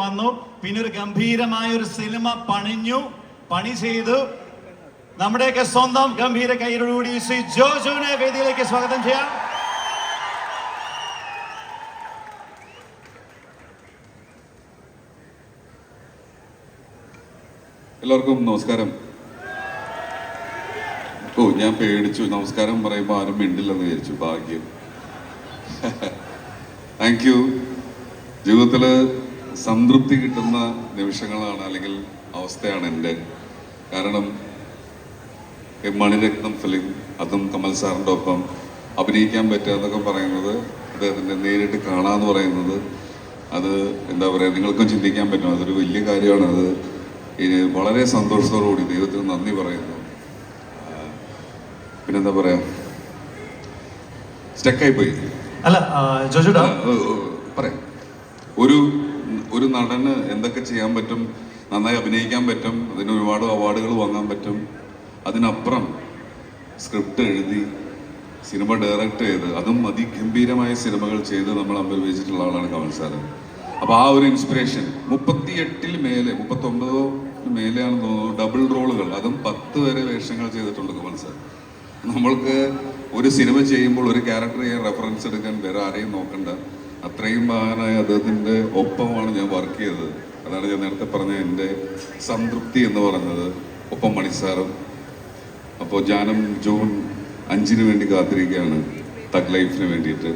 വന്നു. പിന്നെ ഒരു ഗംഭീരമായ ഒരു സിനിമ പണിഞ്ഞു. പണി ചെയ്തു. നമ്മുടെയൊക്കെ സ്വന്തം ഗംഭീര കൈയോടുകൂടി ശ്രീ ജോജുവിനെ വേദിയിലേക്ക് സ്വാഗതം ചെയ്യാം. എല്ലാവർക്കും നമസ്കാരം. ഓ ഞാൻ പേടിച്ചു. നമസ്കാരം പറയുമ്പോൾ ആരും മിണ്ടില്ലെന്ന് വിചാരിച്ചു. ഭാഗ്യം. താങ്ക് യു ജീവിതത്തിൽ സംതൃപ്തി കിട്ടുന്ന നിമിഷങ്ങളാണ് അല്ലെങ്കിൽ അവസ്ഥയാണ് എന്റെ. കാരണം മണിരത്നം ഫിലിം അതും കമൽ സാറിന്റെ ഒപ്പം അഭിനയിക്കാൻ പറ്റുക എന്നൊക്കെ പറയുന്നത് അദ്ദേഹത്തിന്റെ നേരിട്ട് കാണാമെന്ന് പറയുന്നത് അത് എന്താ പറയുക നിങ്ങൾക്കും ചിന്തിക്കാൻ പറ്റും. അതൊരു വലിയ കാര്യമാണ്. അത് വളരെ സന്തോഷത്തോടുകൂടി ദൈവത്തിന് നന്ദി പറയുന്നു. പിന്നെന്താ പറയാ സ്റ്റക്കായി പോയി അല്ല ജോജുടാ? പറയാം. ഒരു ഒരു നടന് എന്തൊക്കെ ചെയ്യാൻ പറ്റും നന്നായി അഭിനയിക്കാൻ പറ്റും അതിന് ഒരുപാട് അവാർഡുകൾ വാങ്ങാൻ പറ്റും അതിനപ്പുറം സ്ക്രിപ്റ്റ് എഴുതി സിനിമ ഡയറക്റ്റ് ചെയ്ത് അതും അതിഗംഭീരമായ സിനിമകൾ ചെയ്ത് നമ്മൾ അമ്പരിവേച്ചിട്ടുള്ള ആളാണ് കമൽ സാറ്. അപ്പോൾ ആ ഒരു ഇൻസ്പിറേഷൻ മുപ്പത്തി എട്ടിൽ മേലെ മുപ്പത്തൊമ്പതോ മേലെയാണെന്ന് തോന്നുന്നു ഡബിൾ റോളുകൾ അതും പത്ത് വരെ വേഷങ്ങൾ ചെയ്തിട്ടുണ്ട് കമൽ സാർ. നമ്മൾക്ക് ഒരു സിനിമ ചെയ്യുമ്പോൾ ഒരു ക്യാരക്ടർ ചെയ്യാൻ റെഫറൻസ് എടുക്കാൻ വേറെ ആരെയും നോക്കണ്ട. അത്രയും മഹാനായ അദ്ദേഹത്തിന്റെ ഒപ്പമാണ് ഞാൻ വർക്ക് ചെയ്തത്. അതാണ് ഞാൻ നേരത്തെ പറഞ്ഞ എന്റെ സംതൃപ്തി എന്ന് പറഞ്ഞത്. ഒപ്പം മണിസാറും അപ്പോൾ ജാനം ജൂൺ അഞ്ചിന് വേണ്ടി കാത്തിരിക്കുകയാണ്. തഗ് ലൈഫിന് വേണ്ടിയിട്ട്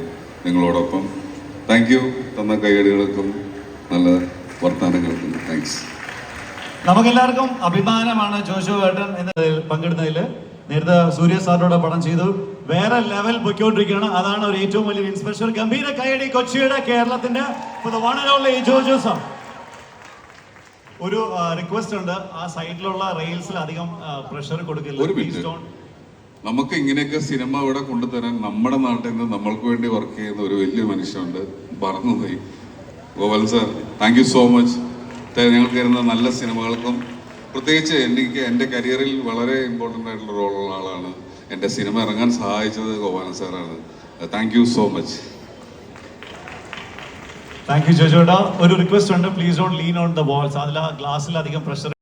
നിങ്ങളോടൊപ്പം. താങ്ക് യു തന്ന കൈയടികൾക്കും നല്ല വർത്തമാനങ്ങൾക്കും താങ്ക്സ് നമുക്കെല്ലാവർക്കും അഭിമാനമാണ് ജോഷു ഏട്ടൻ എന്നതിൽ പങ്കെടുത്തതിൽ നേരത്തെ സൂര്യ സാറിനോട് പടം ചെയ്തു. വേറെ ലെവൽ പൊയ്ക്കൊണ്ടിരിക്കുകയാണ്. അതാണ് ഒരു ഏറ്റവും വലിയ ഇൻസ്പെക്ഷൻ ഗംഭീര കൈയടി കൊച്ചിയുടെ കേരളത്തിന്റെ വൺ ആൻഡ് ഓൺലി ഒരു റിക്വസ്റ്റ് ഉണ്ട്. ആ സൈഡിലുള്ള റെയിൽസിൽ അധികം പ്രഷർ കൊടുക്കില്ല. നമുക്ക് ഇങ്ങനെയൊക്കെ സിനിമ ഇവിടെ കൊണ്ടുതരാൻ നമ്മുടെ നാട്ടിൽ നിന്ന് നമ്മൾക്ക് വേണ്ടി വർക്ക് ചെയ്യുന്ന ഒരു വലിയ മനുഷ്യനുണ്ട്. മറന്നുപോയി Gopal sir thank you so much ഞങ്ങൾക്ക് തരുന്ന നല്ല സിനിമകൾക്കും പ്രത്യേകിച്ച് എനിക്ക് എന്റെ കരിയറിൽ വളരെ ഇമ്പോർട്ടന്റ് ആയിട്ടുള്ള റോളുള്ള ആളാണ്. എന്റെ സിനിമ ഇറങ്ങാൻ സഹായിച്ചത് ഗോപാലൻ സാറാണ്. Thank you so much thank you ജോജോട്ട ഒരു റിക്വസ്റ്റ് ഉണ്ട്. Please don't lean on the walls അതിൽ ആ ഗ്ലാസ്സിൽ അധികം പ്രഷർ